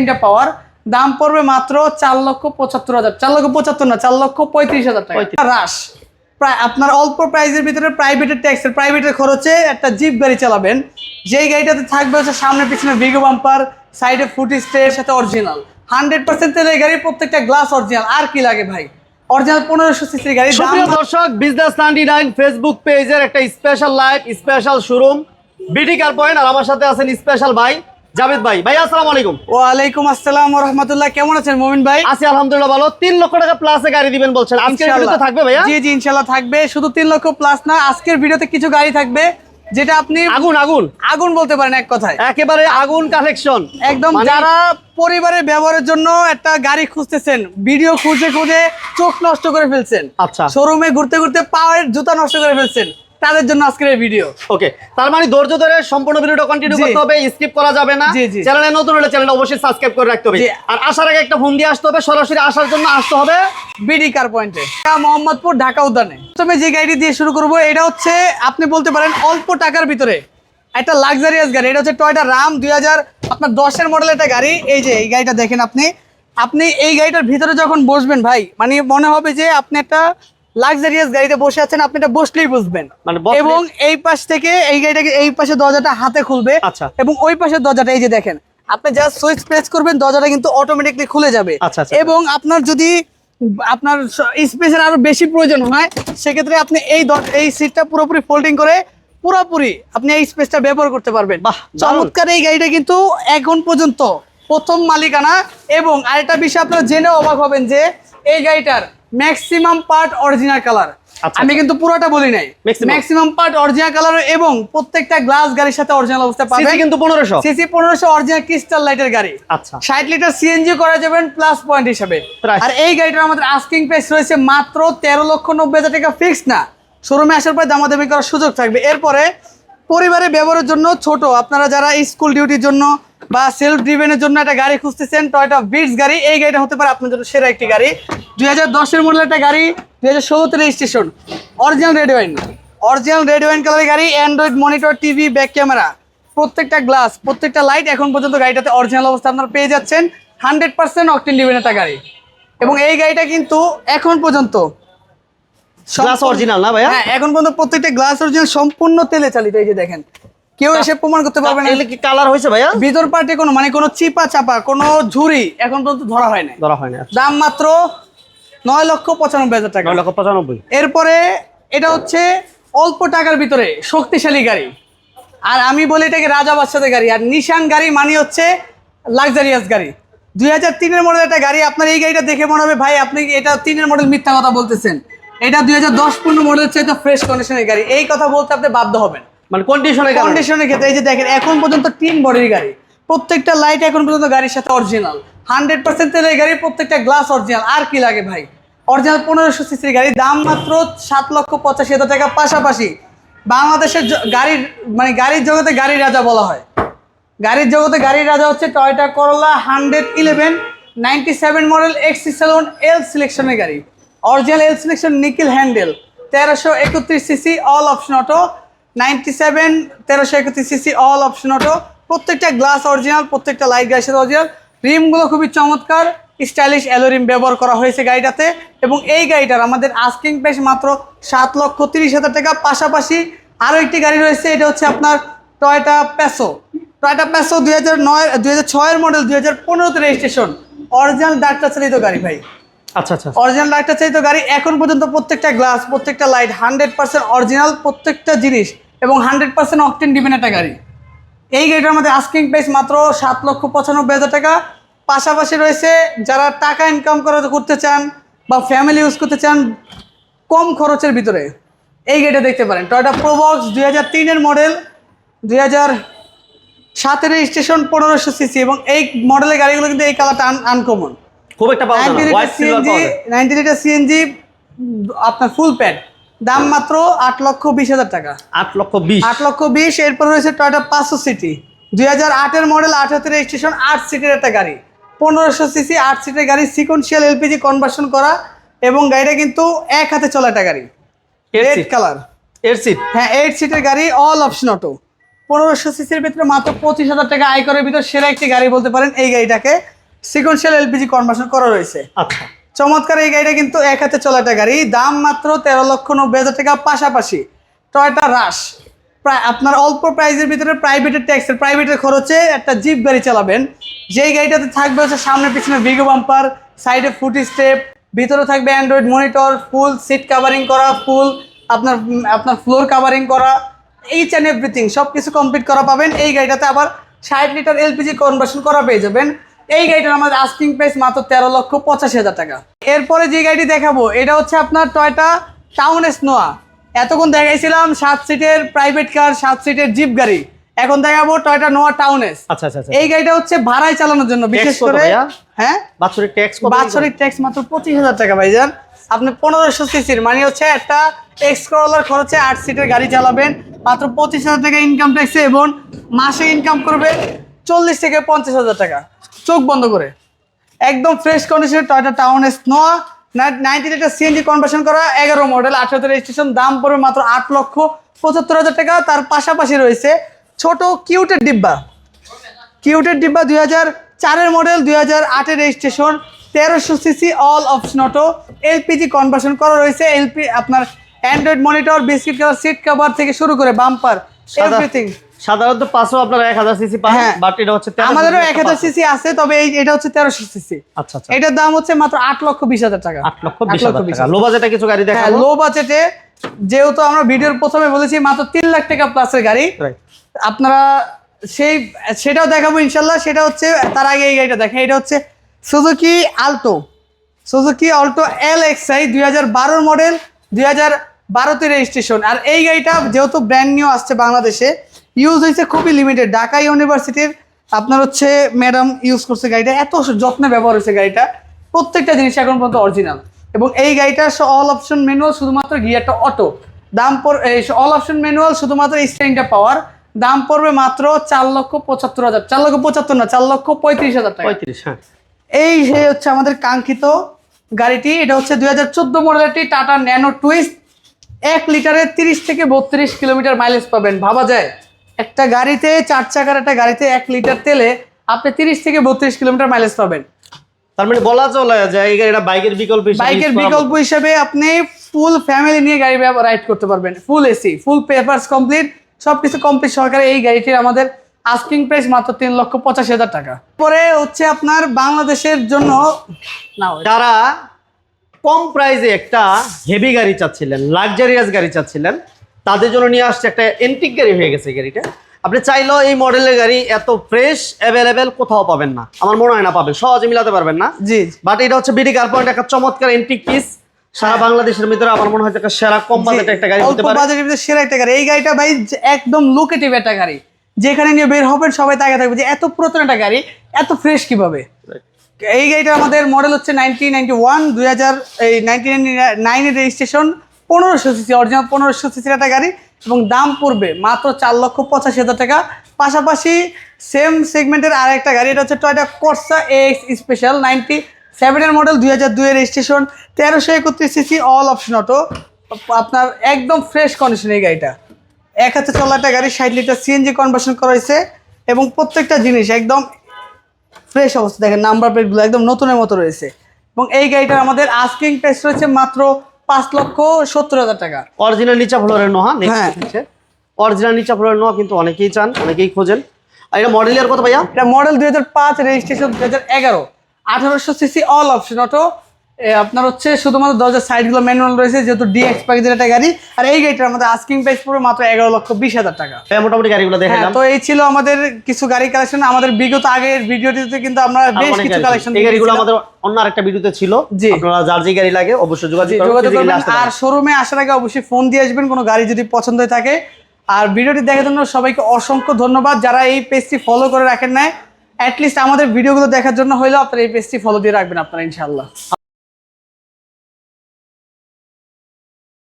স্টিয়ারিংটা পাওয়ার দাম পড়বে মাত্র চার লক্ষ পঁচাত্তর হাজার। চার লক্ষ পঁচাত্তর না চার লক্ষ পঁয়ত্রিশ হাজার টাকা। রাশ প্রায় আপনার অল্প প্রাইসের ভিতরে প্রাইভেটের ট্যাক্সের প্রাইভেটের খরচে একটা জিপ গাড়ি চালাবেন। যেই গাড়িটাতে থাকবে হচ্ছে সামনে পিছনে ভিগো বাম্পার সাইডে ফুট স্টের সাথে অরিজিনাল হান্ড্রেড পার্সেন্ট তেলের গাড়ি প্রত্যেকটা গ্লাস অরিজিনাল আর কি লাগে ভাই? অরিজিনাল পনেরোশো সিসির গাড়ি দর্শক বিজনেস নাইনটি নাইন ফেসবুক পেজের একটা special live special showroom BD car point আর আমার সাথে আছেন স্পেশাল ভাই। জাভেদ ভাই ভাই আসসালামু আলাইকুম। ওয়ালাইকুম আসসালাম রহমতুল্লাহ কেমন আছেন মোমিন ভাই? আছি আলহামদুলিল্লাহ ভালো। লক্ষ টাকা প্লাসে গাড়ি দিবেন বলছেন। আজকের ভিডিওতে থাকবে ভাইয়া? জি জি ইনশাল্লাহ থাকবে। শুধু লক্ষ প্লাস না আজকের ভিডিওতে কিছু গাড়ি থাকবে যেটা আপনি আগুন আগুন। আগুন বলতে পারেন এক কথায়। একেবারে আগুন কালেকশন একদম মানে- যারা পরিবারের ব্যবহারের জন্য একটা গাড়ি খুঁজতেছেন ভিডিও খুঁজে খুঁজে চোখ নষ্ট করে ফেলছেন আচ্ছা। শোরুমে ঘুরতে ঘুরতে পাওয়ার জুতা নষ্ট করে ফেলছেন তাদের জন্য আজকের এই ভিডিও ওকে তার মানে ধৈর্য ধরে সম্পূর্ণ ভিডিওটা কন্টিনিউ করতে হবে স্কিপ করা যাবে না। চ্যানেলে নতুন হলে চ্যানেলটা অবশ্যই সাবস্ক্রাইব করে রাখতে হবে। আর আসার আগে একটা ফোন দিয়ে আসতে হবে সরাসরি আসার জন্য আসতে হবে বিডি কার পয়েন্টে মোহাম্মদপুর ঢাকা উদ্যানে। প্রথমে যে গাড়িটি দিয়ে শুরু করব এটা হচ্ছে আপনি বলতে পারেন অল্প টাকার ভিতরে। একটা লাক্সারিয়াস গাড়ি এটা হচ্ছে টয়টা রাম দুই হাজার আপনার দশের মডেলের একটা গাড়ি। এই যে এই গাড়িটা দেখেন আপনি। আপনি এই গাড়িটার ভিতরে যখন বসবেন ভাই মানে মনে হবে যে আপনি একটা লাক্সারিয়াস গাড়িতে বসে আছেন আপনি এটা বসলেই বুঝবেন। মানে এবং এই পাশ থেকে এই গাড়িটাকে এই পাশে দরজাটা হাতে খুলবে। আচ্ছা। এবং ওই পাশের দরজাটা এই যে দেখেন আপনি জাস্ট সুইচ প্রেস করবেন দরজাটা কিন্তু অটোমেটিকলি খুলে যাবে। আচ্ছা, আচ্ছা। এবং আপনার যদি আপনার স্পেসের আরও বেশি প্রয়োজন হয় সেক্ষেত্রে আপনি এই এই সিটটা পুরোপুরি ফোল্ডিং করে পুরোপুরি আপনি এই স্পেসটা ব্যবহার করতে পারবেন। বাহ, চমৎকার এই গাড়িটা কিন্তু এখন পর্যন্ত প্রথম মালিকানা এবং আরেকটা বিষয় আপনারা জেনে অবাক হবেন যে এই গাড়িটার ম্যাক্সিমাম পার্ট অরিজিনাল কালার। আমি কিন্তু পুরোটা বলি নাই। ম্যাক্সিমাম পার্ট অরিজিনাল কালার এবং প্রত্যেকটা গ্লাস গাড়ির সাথে অরিজিনাল অবস্থা সিসি পাবেন কিন্তু পনেরোশো। সিসি পনেরোশো অরিজিনাল ক্রিস্টাল লাইটের গাড়ি। আচ্ছা। ষাট লিটার সিএনজি করা যাবেন প্লাস পয়েন্ট হিসাবে। আর এই গাড়িটার আমাদের আস্কিং প্রাইস রয়েছে মাত্র তেরো লক্ষ নব্বই হাজার টাকা ফিক্স না। শোরুমে আসার পর দামাদামি করার সুযোগ থাকবে। এরপরে পরিবারে ব্যবহারের জন্য ছোট। আপনারা যারা স্কুল ডিউটির জন্য বা সেলফ ড্রিভেনের জন্য একটা গাড়ি খুঁজতেছেন টয়টা বিটস গাড়ি এই গাড়িটা হতে পারে আপনার জন্য সেরা একটি গাড়ি। দুই হাজার দশের মডেল একটা গাড়ি দুই হাজার ষোলোতে registration original red wine original red wine কালারের গাড়ি Android monitor TV back camera প্রত্যেকটা গ্লাস প্রত্যেকটা লাইট এখন পর্যন্ত গাড়িটাতে অরিজিনাল অবস্থা আপনারা পেয়ে যাচ্ছেন। হান্ড্রেড পার্সেন্ট অকটেন ডিভেন একটা গাড়ি। এবং এই গাড়িটা কিন্তু এখন পর্যন্ত গ্লাস অরিজিনাল না ভাইয়া? হ্যাঁ এখন পর্যন্ত প্রত্যেকটা গ্লাস অরিজিনাল সম্পূর্ণ তেলে চালিত এই যে দেখেন। কেউ এসে প্রমাণ করতে পারবে না। কি কালার হয়েছে ভাইয়া? ভিতর পার্টে কোনো মানে কোনো চিপা চাপা কোনো ঝুরি এখন পর্যন্ত ধরা হয় না ধরা হয় না দাম মাত্র নয় লক্ষ পঁচানব্বই হাজার টাকা। নয় লক্ষ পঁচানব্বই। এরপরে এটা হচ্ছে অল্প টাকার ভিতরে শক্তিশালী গাড়ি। আর আমি বলি এটাকে রাজা বাচ্চাদের গাড়ি। আর নিশান গাড়ি মানে হচ্ছে লাক্সারিয়াস গাড়ি। দুই হাজার তিনের মডেল একটা গাড়ি আপনার এই গাড়িটা দেখে মনে হবে ভাই আপনি এটা তিনের মডেল মিথ্যা কথা বলতেছেন? এটা দুই হাজার দশ পনেরো মডেলের চাইতে ফ্রেশ কন্ডিশনের গাড়ি। এই কথা বলতে আপনি বাধ্য হবেন। মানে কন্ডিশনের কন্ডিশনের ক্ষেত্রে এই যে দেখেন এখন পর্যন্ত তিন বডির গাড়ি। প্রত্যেকটা লাইট এখন পর্যন্ত গাড়ির সাথে অরিজিনাল হান্ড্রেড পার্সেন্ট তেলের গাড়ি প্রত্যেকটা গ্লাস অরিজিনাল আর কি লাগে ভাই? অরিজিনাল পনেরোশো সিসির গাড়ি, দাম মাত্র সাত লক্ষ পঁচাশি হাজার টাকা পাশাপাশি বাংলাদেশের গাড়ির মানে গাড়ির জগতে গাড়ির রাজা বলা হয়। গাড়ির জগতে গাড়ির রাজা হচ্ছে Toyota Corolla hundred eleven, ninety seven model XE saloon L সিলেকশনের গাড়ি। Original L selection nickel handle তেরোশো একত্রিশ CC all option auto ninety seven, তেরোশো একত্রিশ সিসি অল অপশন অটো প্রত্যেকটা গ্লাস অরিজিনাল প্রত্যেকটা লাইট সাথে অরিজিনাল রিমগুলো খুবই চমৎকার স্টাইলিশ অ্যালো রিম ব্যবহার করা হয়েছে গাড়িটাতে এবং এই গাড়িটার আমাদের আস্কিং প্রাইস মাত্র সাত লক্ষ তিরিশ হাজার টাকা। পাশাপাশি আরও একটি গাড়ি রয়েছে এটা হচ্ছে আপনার টয়টা প্যাসো টয়টা প্যাসো দুই হাজার নয় দুই হাজার ছয়ের মডেল দুই হাজার পনেরোতে রেজিস্ট্রেশন অরিজিনাল ডাক্তার চালিত গাড়ি ভাই। আচ্ছা আচ্ছা অরিজিনাল ডাক্তার চালিত গাড়ি এখন পর্যন্ত প্রত্যেকটা গ্লাস প্রত্যেকটা লাইট হান্ড্রেড পার্সেন্ট অরিজিনাল প্রত্যেকটা জিনিস এবং হান্ড্রেড পার্সেন্ট অকটেন ডিবেন একটা গাড়ি। এই গাড়িটার মধ্যে আস্কিং প্রাইস মাত্র সাত লক্ষ পঁচানব্বই হাজার টাকা। পাশাপাশি রয়েছে যারা টাকা ইনকাম করা করতে চান বা ফ্যামিলি ইউজ করতে চান কম খরচের ভিতরে। এই গাড়িটা দেখতে পারেন টয়টা প্রোবক্স দুই হাজার তিনের মডেল দুই হাজার সাতের স্টেশন পনেরোশো সিসি এবং এই মডেলের গাড়িগুলো কিন্তু এই কালারটা আনকমন খুব একটা সিএনজি নাইনটি লিটার সিএনজি আপনার ফুল প্যাড দাম মাত্র আট লক্ষ বিশ হাজার টাকা। আট লক্ষ বিশ। আট লক্ষ বিশ এরপর রয়েছে টয়টা পাঁচশো সিটি। দুই হাজার আটের মডেল আঠাতে রেজিস্ট্রেশন আট সিটের একটা গাড়ি। পনেরোশো সিসি আট সিটের গাড়ি সিকোয়েন্সিয়াল এলপিজি কনভার্সন করা এবং গাড়িটা কিন্তু এক হাতে চলা একটা গাড়ি। রেড কালারের সিট হ্যাঁ এইট সিটের গাড়ি অল অপশন অটো পনেরোশো সিসির ভিতরে মাত্র পঁচিশ হাজার টাকা আয় করার ভিতর সেরা একটি গাড়ি বলতে পারেন এই গাড়িটাকে। সিকোয়েন্সিয়াল এলপিজি কনভার্সন করা রয়েছে। আচ্ছা। চমৎকার এই গাড়িটা কিন্তু এক হাতে চলা একটা গাড়ি। দাম মাত্র তেরো লক্ষ নব্বই হাজার টাকা পাশাপাশি টয়টা রাশ প্রায় আপনার অল্প প্রাইসের ভিতরে প্রাইভেটের ট্যাক্সের প্রাইভেটের খরচে একটা জিপ গাড়ি চালাবেন। যেই গাড়িটাতে থাকবে হচ্ছে সামনে পিছনে ভিগো বাম্পার সাইডে ফুট স্টেপ ভিতরে থাকবে Android monitor full seat covering করা ফুল আপনার আপনার ফ্লোর কাভারিং করা এইচ অ্যান্ড এভরিথিং সব কিছু কমপ্লিট করা পাবেন। এই গাড়িটাতে আবার ষাট লিটার এলপিজি কনভার্সন করা পেয়ে যাবেন। এই গাড়িটার আমাদের আস্কিং প্রাইস মাত্র তেরো লক্ষ পঁচাশি হাজার টাকা। এরপরে যে গাড়িটি দেখাবো এটা হচ্ছে আপনার টয়টা টাউন স্নোয়া এতক্ষণ দেখাইছিলাম সাত সিটের প্রাইভেট কার সাত সিটের জিপ গাড়ি। এখন দেখাবো টয়টা নোয়া টাউন এস আচ্ছা আচ্ছা। এই গাড়িটা হচ্ছে ভাড়ায় চালানোর জন্য বিশেষ করে হ্যাঁ? বাৎসরিক ট্যাক্স বাৎসরিক ট্যাক্স মাত্র পঁচিশ হাজার টাকা ভাইজান। আপনি পনেরোশো সিসির মানে হচ্ছে একটা এক্স করলার খরচে আট সিটের গাড়ি চালাবেন। মাত্র পঁচিশ হাজার টাকা ইনকাম ট্যাক্সে এবং মাসে ইনকাম করবে চল্লিশ থেকে পঞ্চাশ হাজার টাকা। চোখ বন্ধ করে। একদম ফ্রেশ কন্ডিশনের Toyota TownAce Noah ninety litre CNG conversion করা এগারো মডেল আঠারোতে রেজিস্ট্রেশন দাম পড়বে মাত্র আট লক্ষ পঁচাত্তর হাজার টাকা। তার পাশাপাশি রয়েছে ছোট কিউটের ডিব্বা। কিউটের ডিব্বা দুই হাজার চারের মডেল দুই হাজার আটের রেজিস্ট্রেশন তেরোশো CC all option auto LPG conversion করা রয়েছে। এলপি আপনার Android monitor biscuit colour seat cover থেকে শুরু করে বাম্পার এভরিথিং সাধারণত পাঁচশো আপনারা এক হাজার সিসি পান। বাট এটা হচ্ছে আমাদেরও এক হাজার সিসি আছে তবে এই এটা হচ্ছে তেরোশো সিসি আচ্ছা আচ্ছা। এটার দাম হচ্ছে মাত্র আট লক্ষ বিশ হাজার টাকা। আট লক্ষ বিশ হাজার টাকা। লো বাজেটে কিছু গাড়ি দেখাবো? লো বাজেটে যেহেতু আমরা ভিডিওর প্রথমে বলেছি মাত্র তিন লাখ টাকা প্লাসের গাড়ি। আপনারা সেই সেটাও দেখাবো ইনশাল্লাহ। সেটা হচ্ছে তার আগে এই গাড়িটা দেখেন এটা হচ্ছে Suzuki Alto Suzuki Alto L X I দুই হাজার বারোর মডেল দুই হাজার বারোতে রেজিস্ট্রেশন আর এই গাড়িটা যেহেতু ব্র্যান্ড নিউ আসছে বাংলাদেশে ইউজ হয়েছে খুবই লিমিটেড ঢাকা ইউনিভার্সিটির আপনার হচ্ছে ম্যাডাম ইউজ করছে গাড়িটা। এত যত্নে ব্যবহার হয়েছে গাড়িটা। প্রত্যেকটা জিনিস এখন পর্যন্ত অরিজিনাল এবং এই গাড়িটা অল অপশন ম্যানুয়াল শুধুমাত্র গিয়ারটা অটো দাম পর অল অপশন ম্যানুয়াল শুধুমাত্র স্টারিংটা পাওয়ার দাম পড়বে মাত্র চার লক্ষ পঁচাত্তর হাজার। চার লক্ষ পঁচাত্তর না চার লক্ষ পঁয়ত্রিশ হাজার টাকা। হ্যাঁ। এই সে হচ্ছে আমাদের কাঙ্ক্ষিত গাড়িটি এটা হচ্ছে দুই হাজার চোদ্দ মডেলেরটি টাটা ন্যানো টুইস্ট এক লিটারে তিরিশ থেকে বত্রিশ কিলোমিটার মাইলেজ পাবেন। ভাবা যায়? একটা গাড়িতে চার চাকার একটা গাড়িতে এক লিটার তেলে আপনি তিরিশ থেকে বত্রিশ কিলোমিটার মাইলেজ পাবেন। তার মানে বলা চলে যে এই গাড়িটা বাইকের বিকল্প বাইকের বিকল্প হিসেবে আপনি ফুল ফ্যামিলি নিয়ে গাড়ি রাইড করতে পারবেন। Full AC full papers complete সবকিছু কমপ্লিট সহকারে এই গাড়িটির আমাদের আস্কিং প্রাইস মাত্র তিন লক্ষ পঁচাশি হাজার টাকা। পরে হচ্ছে আপনার বাংলাদেশের জন্য না যারা কম প্রাইসে একটা হেভি গাড়ি চাচ্ছিলেন লাক্সারিয়াস গাড়ি চাচ্ছিলেন তাদের জন্য নিয়ে আসছে একটা এন্টিক গাড়ি হয়ে গেছে গাড়িটা। আপনি চাইলেও এই মডেলের গাড়ি এত ফ্রেশ অ্যাভেলেবেল কোথাও পাবেন না। আমার মনে হয় না পাবেন সহজে মিলাতে পারবেন না। জি। বাট এটা হচ্ছে বিডি কার পয়েন্ট একটা চমৎকার এন্টিক পিস সারা বাংলাদেশের ভিতরে আমার মনে হয় একটা সেরা কম বাজেটে একটা গাড়ি হতে পারে। বাজেটের ভিতরে সেরা একটা গাড়ি। এই গাড়িটা ভাই একদম লোকেটিভ একটা গাড়ি। যেখানে নিয়ে বের হবেন সবাই তাকে থাকবে যে এত পুরাতন একটা গাড়ি এত ফ্রেশ কীভাবে? এই গাড়িটা আমাদের মডেল হচ্ছে নাইনটিন নাইনটি ওয়ান দুই হাজার এই নাইনটিন নাইনের রেজিস্ট্রেশন পনেরোশো সিসি অরিজিনাল পনেরোশো সিসির একটা গাড়ি এবং দাম পড়বে মাত্র চার লক্ষ পঁচাশি হাজার টাকা। পাশাপাশি সেম সেগমেন্টের আর একটা গাড়ি, এটা হচ্ছে Toyota Corsa X special ninety সেভেনের মডেল দুই হাজার দুইয়ের রেজিস্ট্রেশন তেরোশো একত্রিশ সিসি অল অপশন অটো আপনার একদম ফ্রেশ কন্ডিশন এই গাড়িটা। এক হাতে চলা একটা গাড়ি, ষাট লিটার সিএনজি কনভার্সন করা হয়েছে এবং প্রত্যেকটা জিনিস একদম ফ্রেশ অবস্থা। দেখেন নাম্বার প্লেটগুলো একদম নতুনের মতো রয়েছে। এবং এই গাড়িটার আমাদের আস্কিং প্রাইস রয়েছে মাত্র পাঁচ লক্ষ সত্তর হাজার টাকা। অরিজিনাল নিচা ফ্লোরের নোহা হ্যাঁ। অরিজিনাল নিচা ফ্লোরের নোহা কিন্তু অনেকেই চান অনেকেই খোঁজেন। আর এটা ইয়ার কত ভাইয়া? এটা মডেল দুই হাজার পাঁচ রেজিস্ট্রেশন দুই হাজার এগারো। আঠারোশো সিসি অল অপশন অটো আপনার হচ্ছে শুধুমাত্র দরজার সাইডগুলো ম্যানুয়াল রয়েছে যেহেতু ডিএক্স প্যাকেজের একটা গাড়ি। আর এই গাড়িটার আমাদের আস্কিং প্রাইস পড়বে মাত্র এগারো লক্ষ বিশ হাজার টাকা। মোটামুটি গাড়িগুলো হ্যাঁ তো এই ছিল আমাদের কিছু গাড়ি কালেকশন আমাদের বিগত আগের ভিডিওটিতে কিন্তু আমরা বেশ কিছু কালেকশন এই গাড়িগুলো আমাদের অন্য আরেকটা ভিডিওতে ছিল। আপনারা যার যে গাড়ি লাগে অবশ্যই যোগাযোগ করবেন, আর শোরুমে আসার আগে অবশ্যই ফোন দিয়ে আসবেন কোনো গাড়ি যদি পছন্দ হয়ে থাকে। আর ভিডিওটি দেখার জন্য সবাইকে অসংখ্য ধন্যবাদ। যারা এই পেজটি ফলো করে রাখেন নাই অ্যাটলিস্ট আমাদের ভিডিওগুলো দেখার জন্য হলেও আপনারা এই পেজটি ফলো দিয়ে রাখবেন আপনারা ইনশাআল্লাহ।